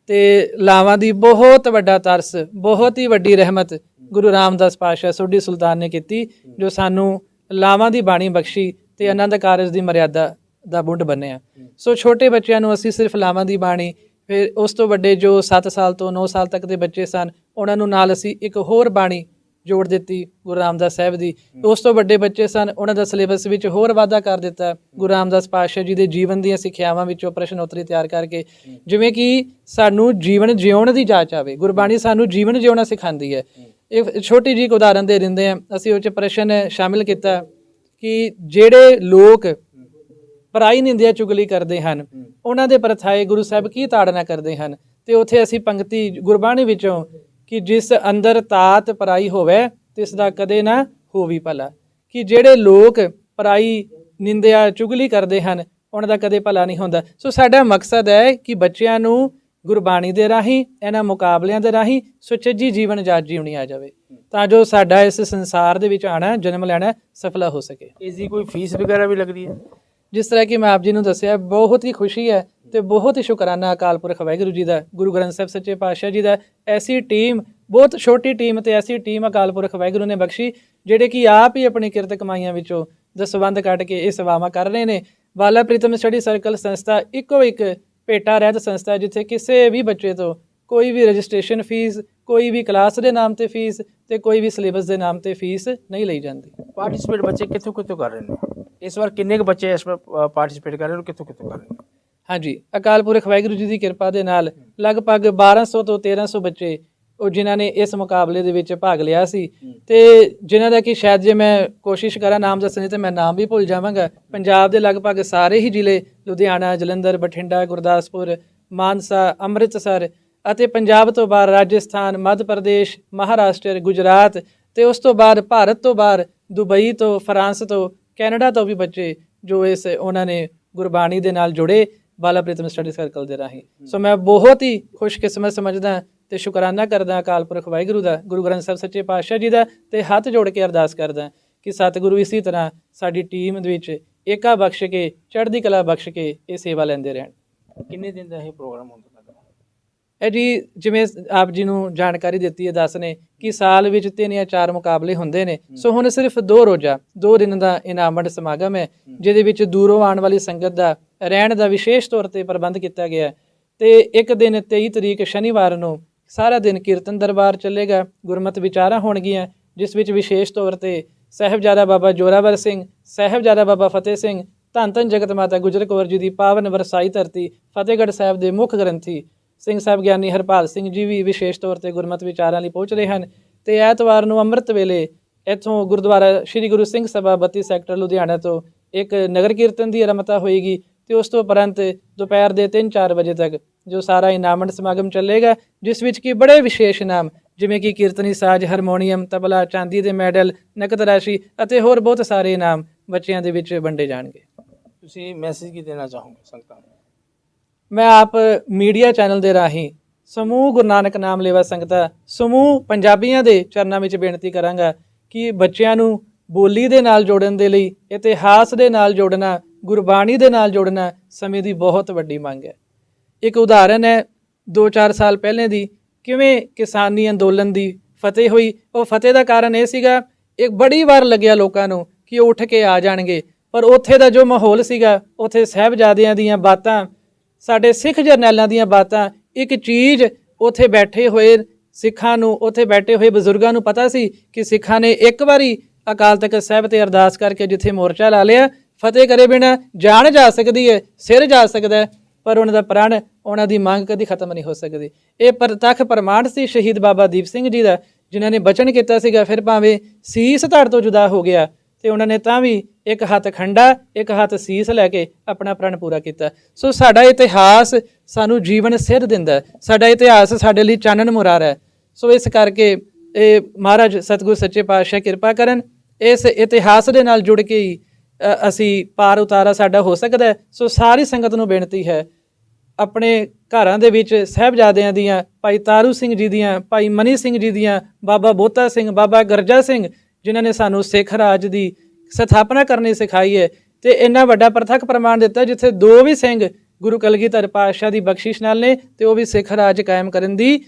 ਤੇ ਲਾਵਾਂ ਦੀ ਬਹੁਤ ਵੱਡਾ ਤਰਸ, ਬਹੁਤ ਹੀ ਵੱਡੀ ਰਹਿਮਤ ਗੁਰੂ ਰਾਮਦਾਸ ਪਾਤਸ਼ਾਹ ਸੋਢੀ ਸੁਲਤਾਨ ਨੇ ਕੀਤੀ, ਜੋ ਸਾਨੂੰ ਲਾਵਾਂ ਦੀ ਬਾਣੀ ਬਖਸ਼ੀ ਤੇ ਆਨੰਦ ਕਾਰਜ ਦੀ ਮਰਿਆਦਾ ਦਾ ਬੁੱਢ ਬੰਨਿਆ। ਸੋ ਛੋਟੇ ਬੱਚਿਆਂ ਨੂੰ ਅਸੀਂ ਸਿਰਫ ਲਾਵਾਂ ਦੀ ਬਾਣੀ, ਫਿਰ ਉਸ ਤੋਂ ਵੱਡੇ ਜੋ 7 ਸਾਲ ਤੋਂ 9 ਸਾਲ ਤੱਕ ਦੇ ਬੱਚੇ ਸਨ ਉਹਨਾਂ ਨੂੰ ਨਾਲ ਅਸੀਂ ਇੱਕ ਹੋਰ ਬਾਣੀ ਜੋੜ ਦਿੱਤੀ ਗੁਰੂ ਰਾਮਦਾਸ ਸਾਹਿਬ ਦੀ। ਉਸ ਤੋਂ ਵੱਡੇ ਬੱਚੇ ਸਨ, ਉਹਨਾਂ ਦਾ ਸਿਲੇਬਸ ਵਿੱਚ ਹੋਰ ਵਾਧਾ ਕਰ ਦਿੱਤਾ। ਗੁਰੂ ਰਾਮਦਾਸ ਪਾਤਸ਼ਾਹ ਜੀ ਦੇ ਜੀਵਨ ਦੀਆਂ ਸਿੱਖਿਆਵਾਂ ਵਿੱਚੋਂ ਪ੍ਰਸ਼ਨ ਉੱਤਰੀ ਤਿਆਰ ਕਰਕੇ, ਜਿਵੇਂ ਕਿ ਸਾਨੂੰ ਜੀਵਨ ਜਿਉਣ ਦੀ ਜਾਚ ਆਵੇ। ਗੁਰਬਾਣੀ ਸਾਨੂੰ ਜੀਵਨ ਜਿਉਣਾ ਸਿਖਾਉਂਦੀ ਹੈ। ਇਹ ਛੋਟੀ ਜਿਹੀ ਉਦਾਹਰਨ ਦੇ ਦਿੰਦੇ ਆ ਅਸੀਂ ਉਹ ਚ ਪ੍ਰਸ਼ਨ ਸ਼ਾਮਿਲ ਕੀਤਾ ਕਿ ਜਿਹੜੇ ਲੋਕ ਪਰਾਈ ਨਿੰਦਿਆ ਚੁਗਲੀ ਕਰਦੇ ਹਨ, ਉਹਨਾਂ ਦੇ ਪਰਥਾਏ ਗੁਰੂ ਸਾਹਿਬ ਕੀ ਤਾੜਨਾ ਕਰਦੇ ਹਨ? ਤੇ ਉੱਥੇ ਅਸੀਂ ਪੰਕਤੀ ਗੁਰਬਾਣੀ ਵਿੱਚੋਂ ਕਿ ਜਿਸ ਅੰਦਰ ਤਾਤ ਪਰਾਈ ਹੋਵੇ ਤਿਸ ਦਾ ਕਦੇ ਨਾ ਹੋਵੀ ਭਲਾ। ਕਿ ਜਿਹੜੇ ਲੋਕ ਪਰਾਈ ਨਿੰਦਿਆ ਚੁਗਲੀ ਕਰਦੇ ਹਨ ਉਹਨਾਂ ਦਾ ਕਦੇ ਭਲਾ ਨਹੀਂ ਹੁੰਦਾ। ਸੋ ਸਾਡਾ ਮਕਸਦ ਹੈ ਕਿ ਬੱਚਿਆਂ ਨੂੰ ਗੁਰਬਾਣੀ ਦੇ ਰਾਹੀਂ ਇਹਨਾਂ ਮੁਕਾਬਲਿਆਂ ਦੇ ਰਾਹੀਂ ਸੁਚੱਜੀ ਜੀਵਨ ਜਾਚ ਜਿਉਣੀ ਆ ਜਾਵੇ। ਤਾਂ ਜੋ ਸਾਡਾ ਇਸ ਸੰਸਾਰ ਦੇ ਵਿੱਚ ਆਣਾ ਜਨਮ ਲੈਣਾ ਸਫਲਾ ਹੋ ਸਕੇ। ਇਸ ਦੀ ਕੋਈ ਫੀਸ ਵਗੈਰਾ ਵੀ ਲੱਗਦੀ ਹੈ? ਜਿਸ ਤਰ੍ਹਾਂ ਕਿ ਮੈਂ ਆਪ ਜੀ ਨੂੰ ਦੱਸਿਆ ਬਹੁਤ ਹੀ ਖੁਸ਼ੀ ਹੈ ਤੇ ਬਹੁਤ ਹੀ ਸ਼ੁਕਰਾਨਾ ਅਕਾਲ ਪੁਰਖ ਵਾਹਿਗੁਰੂ ਜੀ ਦਾ, ਗੁਰੂ ਗ੍ਰੰਥ ਸਾਹਿਬ ਸੱਚੇ ਪਾਤਸ਼ਾਹ ਜੀ ਦਾ। ਐਸੀ ਟੀਮ, ਬਹੁਤ ਛੋਟੀ ਟੀਮ ਤੇ ਐਸੀ ਟੀਮ ਅਕਾਲ ਪੁਰਖ ਵਾਹਿਗੁਰੂ ਨੇ ਬਖਸ਼ੀ, ਜਿਹੜੇ ਕਿ ਆਪ ਹੀ ਆਪਣੀ ਕਿਰਤ ਕਮਾਈਆਂ ਵਿੱਚੋਂ ਦਸਵੰਦ ਕੱਢ ਕੇ ਇਹ ਸੇਵਾਵਾਂ ਕਰ ਰਹੇ ਨੇ। ਵਾਲਾ ਪ੍ਰੀਤਮ ਸਟੱਡੀ ਸਰਕਲ ਸੰਸਥਾ ਇੱਕੋ ਇੱਕ ਭੇਟਾ ਰਹਿਤ ਸੰਸਥਾ ਜਿੱਥੇ ਕਿਸੇ ਵੀ ਬੱਚੇ ਤੋਂ ਕੋਈ ਵੀ ਰਜਿਸਟ੍ਰੇਸ਼ਨ ਫੀਸ, ਕੋਈ ਵੀ ਕਲਾਸ ਦੇ ਨਾਮ ਤੇ ਫੀਸ ਤੇ ਕੋਈ ਵੀ ਸਿਲੇਬਸ ਦੇ ਨਾਮ ਤੇ ਫੀਸ ਨਹੀਂ ਲਈ ਜਾਂਦੀ। ਪਾਰਟਿਸਿਪੇਟ ਬੱਚੇ ਕਿੱਥੋਂ ਕਿੱਥੋਂ ਕਰ ਰਹੇ ਨੇ? ਇਸ ਵਾਰ ਕਿੰਨੇ ਕੁ ਬੱਚੇ ਇਸ ਵਾਰ ਪਾਰਟਿਸਿਪੇਟ ਕਰ ਰਹੇ ਨੇ ਔਰ ਕਿੱਥੋਂ ਕਿੱਥੋਂ ਕਰ ਰਹੇ ਨੇ? ਹਾਂਜੀ, ਅਕਾਲ ਪੁਰਖ ਵਾਹਿਗੁਰੂ ਜੀ ਦੀ ਕਿਰਪਾ ਦੇ ਨਾਲ ਲਗਭਗ 1200 ਤੋਂ 1300 ਬੱਚੇ ਉਹ ਜਿਨ੍ਹਾਂ ਨੇ ਇਸ ਮੁਕਾਬਲੇ ਦੇ ਵਿੱਚ ਭਾਗ ਲਿਆ ਸੀ। ਤੇ ਜਿਨ੍ਹਾਂ ਦਾ ਕਿ ਸ਼ਾਇਦ ਜੇ ਮੈਂ ਕੋਸ਼ਿਸ਼ ਕਰਾਂ ਨਾਮ ਦੱਸਣੇ ਤੇ ਮੈਂ ਨਾਮ ਵੀ ਭੁੱਲ ਜਾਵਾਂਗਾ। ਪੰਜਾਬ ਦੇ ਲਗਭਗ ਸਾਰੇ ਹੀ ਜ਼ਿਲ੍ਹੇ ਲੁਧਿਆਣਾ, ਜਲੰਧਰ, ਬਠਿੰਡਾ, ਗੁਰਦਾਸਪੁਰ, ਮਾਨਸਾ, ਅੰਮ੍ਰਿਤਸਰ ਅਤੇ ਪੰਜਾਬ ਤੋਂ ਬਾਹਰ ਰਾਜਸਥਾਨ, ਮੱਧ ਪ੍ਰਦੇਸ਼, ਮਹਾਰਾਸ਼ਟਰ, ਗੁਜਰਾਤ ਤੇ ਉਸ ਤੋਂ ਬਾਅਦ ਭਾਰਤ ਤੋਂ ਬਾਹਰ ਦੁਬਈ ਤੋਂ, ਫਰਾਂਸ ਤੋਂ, ਕੈਨੇਡਾ ਤੋਂ ਵੀ ਬੱਚੇ ਜੋ ਇਸ ਉਹਨਾਂ ਨੇ ਗੁਰਬਾਣੀ ਦੇ ਨਾਲ ਜੁੜੇ ਬਾਲਾ ਪ੍ਰੀਤਮ ਸਟੱਡੀ ਸਰਕਲ ਦੇ ਰਾਹੀਂ। ਸੋ ਮੈਂ ਬਹੁਤ ਹੀ ਖੁਸ਼ਕਿਸਮਤ ਸਮਝਦਾ ਤੇ ਸ਼ੁਕਰਾਨਾ ਕਰਦਾ ਅਕਾਲ ਪੁਰਖ ਵਾਹਿਗੁਰੂ ਦਾ ਗੁਰੂ ਗ੍ਰੰਥ ਸਾਹਿਬ ਸੱਚੇ ਪਾਤਸ਼ਾਹ ਜੀ ਦਾ ਤੇ ਹੱਥ ਜੋੜ ਕੇ ਅਰਦਾਸ ਕਰਦਾ ਕਿ ਸਤਿਗੁਰੂ ਇਸੇ ਤਰ੍ਹਾਂ ਸਾਡੀ ਟੀਮ ਦੇ ਵਿੱਚ ਏਕਾ ਬਖਸ਼ ਕੇ ਚੜ੍ਹਦੀ ਕਲਾ ਬਖਸ਼ ਕੇ ਇਹ ਸੇਵਾ ਲੈਂਦੇ ਰਹਿਣ। ਕਿੰਨੇ ਦਿਨ ਦਾ ਇਹ ਪ੍ਰੋਗਰਾਮ ਹੁੰਦਾ ਇਹ ਜੀ ਜਿਵੇਂ ਆਪ ਜੀ ਨੂੰ ਜਾਣਕਾਰੀ ਦਿੱਤੀ ਹੈ ਦੱਸ ਨੇ ਕਿ ਸਾਲ ਵਿੱਚ ਤਿੰਨ ਜਾਂ ਚਾਰ ਮੁਕਾਬਲੇ ਹੁੰਦੇ ਨੇ। ਸੋ ਹੁਣ ਸਿਰਫ ਦੋ ਰੋਜ਼ਾ ਦੋ ਦਿਨ ਦਾ ਇਨਾਮਤ ਸਮਾਗਮ ਹੈ। ਜਿਹਦੇ ਵਿੱਚ ਦੂਰੋਂ ਆਉਣ ਵਾਲੀ ਸੰਗਤ ਦਾ ਰਹਿਣ ਦਾ ਵਿਸ਼ੇਸ਼ ਤੌਰ ਤੇ ਪ੍ਰਬੰਧ ਕੀਤਾ ਗਿਆ ਹੈ। ਤੇ ਇੱਕ ਦਿਨ 23 ਤਰੀਕ ਸ਼ਨੀਵਾਰ ਨੂੰ ਸਾਰਾ ਦਿਨ ਕੀਰਤਨ ਦਰਬਾਰ ਚੱਲੇਗਾ, ਗੁਰਮਤਿ ਵਿਚਾਰਾਂ ਹੋਣਗੀਆਂ, ਜਿਸ ਵਿੱਚ ਵਿਸ਼ੇਸ਼ ਤੌਰ ਤੇ ਸਾਹਿਬਜ਼ਾਦਾ ਬਾਬਾ ਜੋਰਾਵਰ ਸਿੰਘ, ਸਾਹਿਬਜ਼ਾਦਾ ਬਾਬਾ ਫਤਿਹ ਸਿੰਘ, ਧੰਨ ਧੰਨ ਜਗਤ ਮਾਤਾ ਗੁਜਰ ਕੌਰ ਜੀ ਦੀ ਪਾਵਨ ਵਰਸਾਈ ਧਰਤੀ, ਫਤਿਹਗੜ੍ਹ ਸਾਹਿਬ ਦੇ ਮੁੱਖ ਗ੍ਰੰਥੀ ਸਿੰਘ ਸਾਹਿਬ ਗਿਆਨੀ ਹਰਪਾਲ ਸਿੰਘ ਜੀ ਵੀ ਵਿਸ਼ੇਸ਼ ਤੌਰ ਤੇ ਗੁਰਮਤ ਵਿਚਾਰਾਂ ਲਈ ਪਹੁੰਚ ਰਹੇ ਹਨ। ਤੇ ਐਤਵਾਰ ਨੂੰ ਅੰਮ੍ਰਿਤ ਵੇਲੇ ਇੱਥੋਂ ਗੁਰਦੁਆਰਾ ਸ੍ਰੀ ਗੁਰੂ ਸਿੰਘ ਸਭਾ 32 ਸੈਕਟਰ ਲੁਧਿਆਣਾ ਤੋਂ ਇੱਕ ਨਗਰ ਕੀਰਤਨ ਦੀ ਆਰੰਭਤਾ ਹੋਏਗੀ। ਤੇ ਉਸ ਤੋਂ ਉਪਰੰਤ ਦੁਪਹਿਰ ਦੇ 3-4 ਵਜੇ ਤੱਕ ਜੋ ਸਾਰਾ ਇਨਾਮਤ ਸਮਾਗਮ ਚੱਲੇਗਾ ਜਿਸ ਵਿੱਚ ਕੀ ਬੜੇ ਵਿਸ਼ੇਸ਼ ਇਨਾਮ ਜਿਵੇਂ ਕਿ ਕੀਰਤਨੀ ਸਾਜ਼ ਹਾਰਮੋਨੀਅਮ ਤਬਲਾ ਚਾਂਦੀ ਦੇ ਮੈਡਲ ਨਕਦ ਰਾਸ਼ੀ ਅਤੇ ਹੋਰ ਬਹੁਤ ਸਾਰੇ ਇਨਾਮ ਬੱਚਿਆਂ ਦੇ ਵਿੱਚ ਵੰਡੇ ਜਾਣਗੇ। ਤੁਸੀਂ ਮੈਸੇਜ ਕੀ ਦੇਣਾ ਚਾਹੋਗੇ ਸੰਗਤਾਂ ਨੂੰ? ਮੈਂ ਆਪ ਮੀਡੀਆ ਚੈਨਲ ਦੇ ਰਾਹੀਂ ਸਮੂਹ ਗੁਰੂ ਨਾਨਕ ਨਾਮ ਲੇਵਾ ਸੰਗਤਾਂ ਸਮੂਹ ਪੰਜਾਬੀਆਂ ਦੇ ਚਰਨਾਂ ਵਿੱਚ ਬੇਨਤੀ ਕਰਾਂਗਾ ਕਿ ਬੱਚਿਆਂ ਨੂੰ ਬੋਲੀ ਦੇ ਨਾਲ ਜੋੜਨ ਦੇ ਲਈ ਇਤਿਹਾਸ ਦੇ ਨਾਲ ਜੋੜਨਾ ਗੁਰਬਾਣੀ ਦੇ ਨਾਲ ਜੋੜਨਾ ਸਮੇਂ ਦੀ ਬਹੁਤ ਵੱਡੀ ਮੰਗ ਹੈ। ਇੱਕ ਉਦਾਹਰਨ ਹੈ 2-4 ਸਾਲ ਪਹਿਲੇ ਦੀ, ਕਿਵੇਂ ਕਿਸਾਨੀ ਅੰਦੋਲਨ ਦੀ ਫਤਿਹ ਹੋਈ। ਉਹ ਫਤਿਹ ਦਾ ਕਾਰਨ ਇਹ ਸੀਗਾ, ਇੱਕ ਬੜੀ ਵਾਰ ਲੱਗਿਆ ਲੋਕਾਂ ਨੂੰ ਕਿ ਉਹ ਉੱਠ ਕੇ ਆ ਜਾਣਗੇ। ਪਰ ਉੱਥੇ ਦਾ ਜੋ ਮਾਹੌਲ ਸੀਗਾ, ਉੱਥੇ ਸਹਿਬਜ਼ਾਦਿਆਂ ਦੀਆਂ ਬਾਤਾਂ, ਸਾਡੇ ਸਿੱਖ ਜਰਨੈਲਾਂ ਦੀਆਂ ਬਾਤਾਂ, ਇੱਕ ਚੀਜ਼ ਉੱਥੇ ਬੈਠੇ ਹੋਏ ਸਿੱਖਾਂ ਨੂੰ, ਉੱਥੇ ਬੈਠੇ ਹੋਏ ਬਜ਼ੁਰਗਾਂ ਨੂੰ ਪਤਾ ਸੀ ਕਿ ਸਿੱਖਾਂ ਨੇ ਇੱਕ ਵਾਰੀ ਅਕਾਲ ਤਖਤ ਸਾਹਿਬ ਤੇ ਅਰਦਾਸ ਕਰਕੇ ਜਿੱਥੇ ਮੋਰਚਾ ਲਾ ਲਿਆ ਫਤਿਹ ਕਰੇ ਬਿਨਾ ਜਾਨ ਜਾ ਸਕਦੀ ਹੈ ਸਿਰ ਜਾ ਸਕਦਾ ਹੈ ਪਰ ਉਹਨਾਂ ਦਾ ਪ੍ਰਣ ਉਹਨਾਂ ਦੀ ਮੰਗ ਕਦੀ ਖਤਮ ਨਹੀਂ ਹੋ ਸਕਦੀ। ਇਹ ਪ੍ਰਤੱਖ ਪ੍ਰਮਾਣ ਸੀ ਸ਼ਹੀਦ ਬਾਬਾ ਦੀਪ ਸਿੰਘ ਜੀ ਦਾ, ਜਿਨ੍ਹਾਂ ਨੇ ਬਚਨ ਕੀਤਾ ਸੀਗਾ, ਫਿਰ ਭਾਵੇਂ ਸੀਸ ਧੜ ਤੋਂ ਜੁਦਾ ਹੋ ਗਿਆ, ਤੇ ਉਹਨਾਂ ਨੇ ਤਾਂ ਵੀ ਇੱਕ ਹੱਥ ਖੰਡਾ, ਇੱਕ ਹੱਥ ਸੀਸ ਲੈ ਕੇ ਆਪਣਾ ਪ੍ਰਣ ਪੂਰਾ ਕੀਤਾ। ਸੋ ਸਾਡਾ ਇਤਿਹਾਸ ਸਾਨੂੰ ਜੀਵਨ ਸਿਰ ਦਿੰਦਾ ਸਾਡਾ ਇਤਿਹਾਸ ਸਾਡੇ ਲਈ ਚਾਨਣ ਮੁਰਾਰ ਹੈ। ਸੋ ਇਸ ਕਰਕੇ ਇਹ ਮਹਾਰਾਜ ਸਤਿਗੁਰ ਸੱਚੇ ਪਾਤਸ਼ਾਹ ਕਿਰਪਾ ਕਰਨ, ਇਸ ਇਤਿਹਾਸ ਦੇ ਨਾਲ ਜੁੜ ਕੇ ਹੀ ਅਸੀਂ ਪਾਰ ਉਤਾਰਾ ਸਾਡਾ ਹੋ ਸਕਦਾ ਸੋ ਸਾਰੀ ਸੰਗਤ ਨੂੰ ਬੇਨਤੀ ਹੈ, ਆਪਣੇ ਘਰਾਂ ਦੇ ਵਿੱਚ ਸਹਿਬਜ਼ਾਦਿਆਂ ਦੀਆਂ, ਭਾਈ ਤਾਰੂ ਸਿੰਘ ਜੀ ਦੀਆਂ, ਭਾਈ ਮਨੀ ਸਿੰਘ ਜੀ ਦੀਆਂ, ਬਾਬਾ ਬੋਤਾ ਸਿੰਘ, ਬਾਬਾ ਗਰਜਾ ਸਿੰਘ, ਜਿਨ੍ਹਾਂ ਨੇ ਸਾਨੂੰ ਸਿੱਖ ਰਾਜ ਦੀ ਸਥਾਪਨਾ ਕਰਨੀ ਸਿਖਾਈ ਹੈ ਤੇ ਇੰਨਾ ਵੱਡਾ ਪ੍ਰਤੱਖ ਪ੍ਰਮਾਣ ਦਿੱਤਾ ਜਿੱਥੇ ਦੋ ਵੀ ਸਿੰਘ ਗੁਰੂ ਕਲਗੀਧਰ ਪਾਤਸ਼ਾਹ ਦੀ ਬਖਸ਼ਿਸ਼ ਨਾਲ ਨੇ ਤੇ ਉਹ ਵੀ ਸਿੱਖ ਰਾਜ ਕਾਇਮ ਕਰਨ ਦੀ,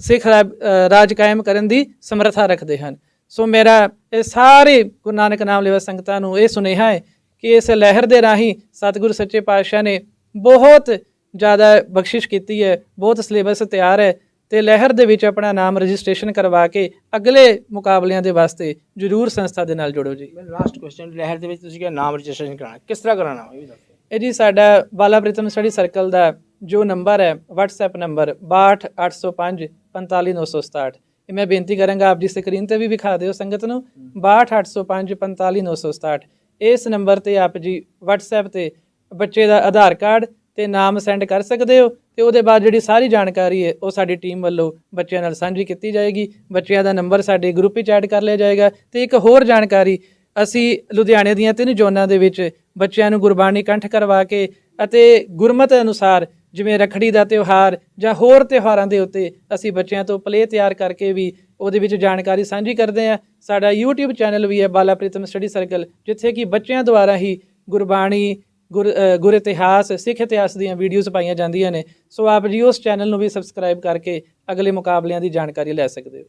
ਸਿੱਖ ਰਾ- ਰਾਜ ਕਾਇਮ ਕਰਨ ਦੀ ਸਮਰੱਥਾ ਰੱਖਦੇ ਹਨ। ਸੋ ਮੇਰਾ ਇਹ ਸਾਰੇ ਗੁਰੂ ਨਾਨਕ ਨਾਮ ਲੈਵਾ ਸੰਗਤਾਂ ਨੂੰ ਇਹ ਸੁਨੇਹਾ ਹੈ ਕਿ ਇਸ ਲਹਿਰ ਦੇ ਰਾਹੀਂ ਸਤਿਗੁਰੂ ਸੱਚੇ ਪਾਤਸ਼ਾਹ ਨੇ ਬਹੁਤ ਜ਼ਿਆਦਾ ਬਖਸ਼ਿਸ਼ ਕੀਤੀ ਹੈ ਬਹੁਤ ਸਿਲੇਬਸ ਤਿਆਰ ਹੈ ਤੇ ਲਹਿਰ ਦੇ ਵਿੱਚ ਆਪਣਾ ਨਾਮ ਰਜਿਸਟ੍ਰੇਸ਼ਨ ਕਰਵਾ ਕੇ ਅਗਲੇ ਮੁਕਾਬਲਿਆਂ ਦੇ ਵਾਸਤੇ ਜਰੂਰ ਸੰਸਥਾ ਦੇ ਨਾਲ ਜੁੜੋ ਜੀ। ਲਾਸਟ ਕੁਐਸਚਨ ਲਹਿਰ ਦੇ ਵਿੱਚ ਤੁਸੀਂ ਕਿਹਾ ਨਾਮ ਰਜਿਸਟ੍ਰੇਸ਼ਨ ਕਰਾਉਣਾ ਕਿਸ ਤਰ੍ਹਾਂ ਕਰਾਉਣਾ ਇਹ ਵੀ ਦੱਸੋ। ਇਹ ਜੀ ਸਾਡਾ ਬਾਲਾ ਪ੍ਰੀਤਮ ਸਟੱਡੀ ਸਰਕਲ ਦਾ ਜੋ ਨੰਬਰ ਹੈ WhatsApp ਨੰਬਰ 62805 45967 ਇਹ ਮੈਂ ਬੇਨਤੀ ਕਰਾਂਗਾ ਆਪ ਜੀ ਸਕਰੀਨ ਤੇ ਵੀ ਵਿਖਾ ਦਿਓ ਸੰਗਤ ਨੂੰ 62805 45967 ਇਸ ਨੰਬਰ ਤੇ ਆਪ ਜੀ WhatsApp ਤੇ ਬੱਚੇ ਦਾ ਆਧਾਰ ਕਾਰਡ ਤੇ ਨਾਮ ਸੈਂਡ ਕਰ ਸਕਦੇ ਹੋ ਤੇ ਉਹਦੇ ਬਾਅਦ ਜਿਹੜੀ ਸਾਰੀ ਜਾਣਕਾਰੀ ਹੈ ਉਹ ਸਾਡੀ ਟੀਮ ਵੱਲੋਂ ਬੱਚਿਆਂ ਨਾਲ ਸਾਂਝੀ ਕੀਤੀ ਜਾਏਗੀ। ਬੱਚਿਆਂ ਦਾ ਨੰਬਰ ਸਾਡੇ ਗਰੁੱਪ ਵਿੱਚ ਐਡ ਕਰ ਲਿਆ ਜਾਏਗਾ ਤੇ ਇੱਕ ਹੋਰ ਜਾਣਕਾਰੀ, ਅਸੀਂ ਲੁਧਿਆਣੇ ਦੀਆਂ ਤਿੰਨ ਜ਼ੋਨਾਂ ਦੇ ਵਿੱਚ ਬੱਚਿਆਂ ਨੂੰ ਗੁਰਬਾਣੀ ਕੰਠ ਕਰਵਾ ਕੇ ਅਤੇ ਗੁਰਮਤ ਅਨੁਸਾਰ ਜਿਵੇਂ ਰਖੜੀ ਦਾ ਤਿਉਹਾਰ ਜਾਂ ਹੋਰ ਤਿਉਹਾਰਾਂ ਦੇ ਉੱਤੇ ਅਸੀਂ ਬੱਚਿਆਂ ਤੋਂ ਪਲੇ ਤਿਆਰ ਕਰਕੇ ਵੀ ਉਹਦੇ ਵਿੱਚ ਜਾਣਕਾਰੀ ਸਾਂਝੀ ਕਰਦੇ ਹਾਂ। ਸਾਡਾ YouTube ਚੈਨਲ ਵੀ ਹੈ ਬਾਲਾ ਪ੍ਰੀਤਮ ਸਟੱਡੀ ਸਰਕਲ, ਜਿੱਥੇ ਕਿ ਬੱਚਿਆਂ ਦੁਆਰਾ ਹੀ ਗੁਰਬਾਣੀ, ਗੁਰ ਗੁਰ ਇਤਿਹਾਸ, ਸਿੱਖ ਇਤਿਹਾਸ ਦੀਆਂ ਵੀਡੀਓਜ਼ ਪਾਈਆਂ ਜਾਂਦੀਆਂ ਨੇ। ਸੋ ਆਪ ਜੀ ਉਸ ਚੈਨਲ ਨੂੰ ਵੀ ਸਬਸਕ੍ਰਾਈਬ ਕਰਕੇ ਅਗਲੇ ਮੁਕਾਬਲਿਆਂ ਦੀ ਜਾਣਕਾਰੀ ਲੈ ਸਕਦੇ ਹੋ।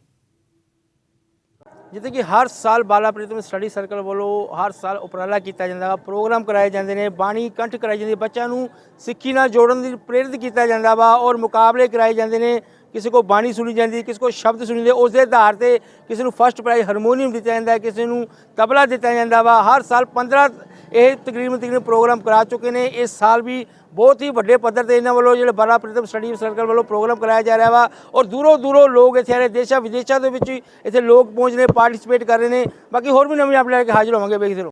ਜਿੱਥੇ ਕਿ ਹਰ ਸਾਲ ਬਾਲਾ ਪ੍ਰੀਤਮ ਸਟੱਡੀ ਸਰਕਲ ਵੱਲੋਂ ਹਰ ਸਾਲ ਉਪਰਾਲਾ ਕੀਤਾ ਜਾਂਦਾ ਵਾ, ਪ੍ਰੋਗਰਾਮ ਕਰਾਏ ਜਾਂਦੇ ਨੇ, ਬਾਣੀ ਕੰਠ ਕਰਾਈ ਜਾਂਦੀ ਬੱਚਿਆਂ ਨੂੰ ਸਿੱਖੀ ਨਾਲ ਜੋੜਨ ਦੀ ਪ੍ਰੇਰਿਤ ਕੀਤਾ ਜਾਂਦਾ ਵਾ ਔਰ ਮੁਕਾਬਲੇ ਕਰਾਏ ਜਾਂਦੇ ਨੇ, ਕਿਸੇ ਕੋ ਬਾਣੀ ਸੁਣੀ ਜਾਂਦੀ ਕਿਸੇ ਕੋ ਸ਼ਬਦ ਸੁਣੀ ਜਾਂਦੇ, ਉਸ ਦੇ ਆਧਾਰ ਤੇ ਕਿਸੇ ਨੂੰ ਫਸਟ ਪ੍ਰਾਈਜ਼ ਹਾਰਮੋਨੀਅਮ ਦਿੱਤਾ ਜਾਂਦਾ ਹੈ, ਕਿਸੇ ਨੂੰ ਤਬਲਾ ਦਿੱਤਾ ਜਾਂਦਾ ਵਾ, ਹਰ ਸਾਲ 15 ਇਹ ਤਕਰੀਬਨ ਤਕਰੀਬਨ ਪ੍ਰੋਗਰਾਮ ਕਰਾ ਚੁੱਕੇ ਨੇ, ਇਸ ਸਾਲ ਵੀ ਬਹੁਤ ਹੀ ਵੱਡੇ ਪੱਧਰ ਤੇ ਇਹਨਾਂ ਵੱਲੋਂ ਜਿਹੜੇ ਬਾਲਾ ਪ੍ਰੀਤਮ ਸਟੱਡੀ ਸਰਕਲ ਵੱਲੋਂ ਪ੍ਰੋਗਰਾਮ ਕਰਾਇਆ ਜਾ ਰਿਹਾ ਵਾ ਔਰ ਦੂਰੋਂ ਦੂਰੋਂ ਲੋਕ ਇੱਥੇ ਆ ਰਹੇ, ਦੇਸ਼ਾਂ ਵਿਦੇਸ਼ਾਂ ਦੇ ਵਿੱਚ ਇੱਥੇ ਲੋਕ ਪਹੁੰਚ ਰਹੇ ਪਾਰਟਿਸਿਪੇਟ ਕਰ ਰਹੇ ਨੇ। ਬਾਕੀ ਹੋਰ ਵੀ ਨਵੀਂ ਅਪਡੇਟ ਲੈ ਕੇ ਹਾਜ਼ਰ ਹੋਵਾਂਗੇ, ਵੇਖਦੇ ਰਹੋ।